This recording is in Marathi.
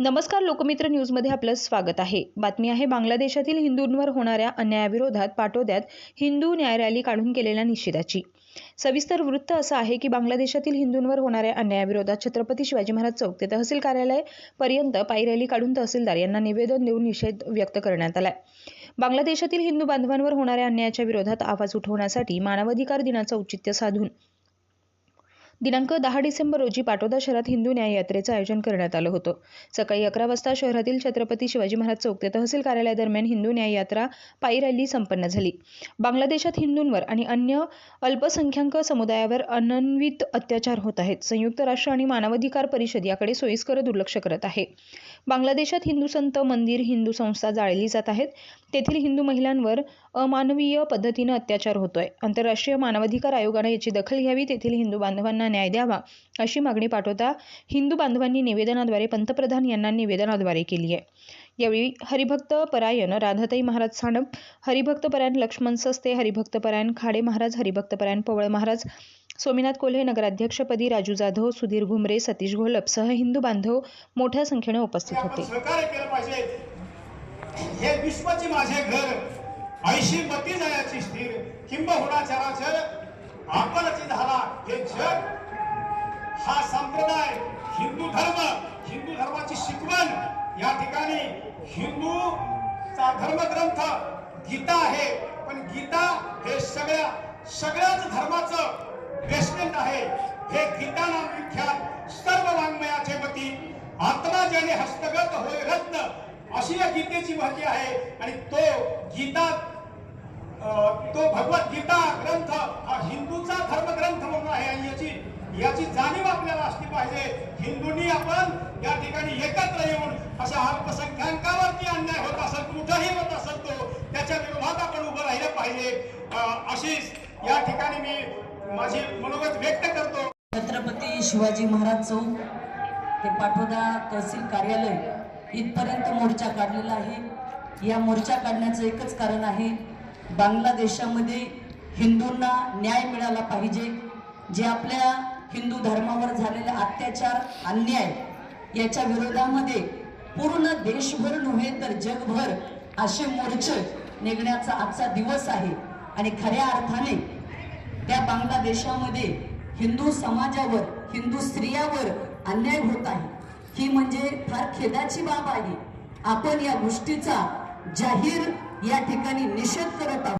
नमस्कार लोकमित्र न्यूजमध्ये आपलं स्वागत आहे. बातमी आहे बांगलादेशातील हिंदूंवर होणाऱ्या अन्यायाविरोधात पाटोद्यात हिंदू न्याय रॅली काढून केलेल्या निषेधाची. सविस्तर वृत्त असं आहे की बांगलादेशातील हिंदूंवर होणाऱ्या अन्यायाविरोधात छत्रपती शिवाजी महाराज चौक ते तहसील कार्यालय पर्यंत पायी रॅली काढून तहसीलदार यांना निवेदन देऊन निषेध व्यक्त करण्यात आलाय. बांगलादेशातील हिंदू बांधवांवर होणाऱ्या अन्यायाच्या विरोधात आवाज उठवण्यासाठी मानवाधिकार दिनाचं औचित्य साधून दिनांक दहा डिसेंबर रोजी पाटोदा शहरात हिंदू न्याय यात्रेचं आयोजन करण्यात आलं होतं. सकाळी अकरा वाजता शहरातील छत्रपती शिवाजी महाराज चौक ते तहसील कार्यालयादरम्यान हिंदू न्याय यात्रा पायी रॅली संपन्न झाली. बांगलादेशात हिंदूंवर आणि अन्य अल्पसंख्याक समुदायावर अनन्वित अत्याचार होत आहेत. संयुक्त राष्ट्र आणि मानवाधिकार परिषद याकडे सोयीस्कर दुर्लक्ष करत आहे. बांगलादेशात हिंदू संत मंदिर हिंदू संस्था जाळली जात आहेत. तेथील हिंदू महिलांवर अमानवीय पद्धतीनं अत्याचार होतोय. आंतरराष्ट्रीय मानवाधिकार आयोगानं याची दखल घ्यावी तेथील हिंदू बांधवांना न्याय द्यावा अशी मागणी पाठवता हिंदू बांधवांनी निवेदनाद्वारे पंतप्रधान यांना निवेदनाद्वारे केली आहे. यावेळी हरिभक्त परायण राधाताई महाराज साणप हरिभक्त परायण लक्ष्मण सस्ते हरिभक्त परायण खाडे महाराज हरिभक्त परायण पवळ महाराज सोमीनाथ कोल्हे नगराध्यक्षपदी राजू जाधव सुधीर घुमरे सतीश घोलप सह हिंदू बांधव मोठ्या संख्येने उपस्थित होते. हे विश्वाचे माझे घर ऐशी मती जायाची स्थिर किंबहुना चराचर आपणची झाला हे जग. हा संप्रदाय हिंदू धर्म हिंदू धर्माची शिकवण. या ठिकाणी हिंदूचा धर्मग्रंथ गीता आहे. पण गीता हे सगळ्या सगळ्याच धर्माचं हे गीताना विख्यात सर्व वाङ्मयाचे पती. आत्मा ज्याने हस्तगत होय रत्न अशी या गीतेची महती आहे. आणि तो गीता तो तो भगवद्गीता ग्रंथ हा हिंदूचा धर्मग्रंथ म्हणून आहे. आणि याची याची जाणीव आपल्याला असली पाहिजे. हिंदूंनी आपण या ठिकाणी एकत्र येऊन अशा अल्पसंख्याकावरती अन्याय होत असेल कुठंही होत असेल तो त्याच्या विरोधात आपण उभं राहिलं पाहिजे. अं, अशीच या ठिकाणी मी माझी मनोगत व्यक्त करतो. छत्रपती शिवाजी महाराज चौक ते पाठोदा तहसील कार्यालय इथपर्यंत मोर्चा काढलेला आहे. या मोर्चा काढण्याचं एकच कारण आहे बांगलादेशामध्ये हिंदूंना न्याय मिळाला पाहिजे. जे आपल्या हिंदू धर्मावर झालेले अत्याचार अन्याय याच्या विरोधामध्ये पूर्ण देशभर नव्हे तर जगभर असे मोर्चे निघण्याचा आजचा दिवस आहे. आणि खऱ्या अर्थाने त्या बांगलादेशामध्ये हिंदू समाजावर हिंदू स्त्रियावर अन्याय होत आहे. ही म्हणजे फार खेदाची बाब आहे. आपण या गोष्टीचा जाहीर या ठिकाणी निषेध करत आहोत.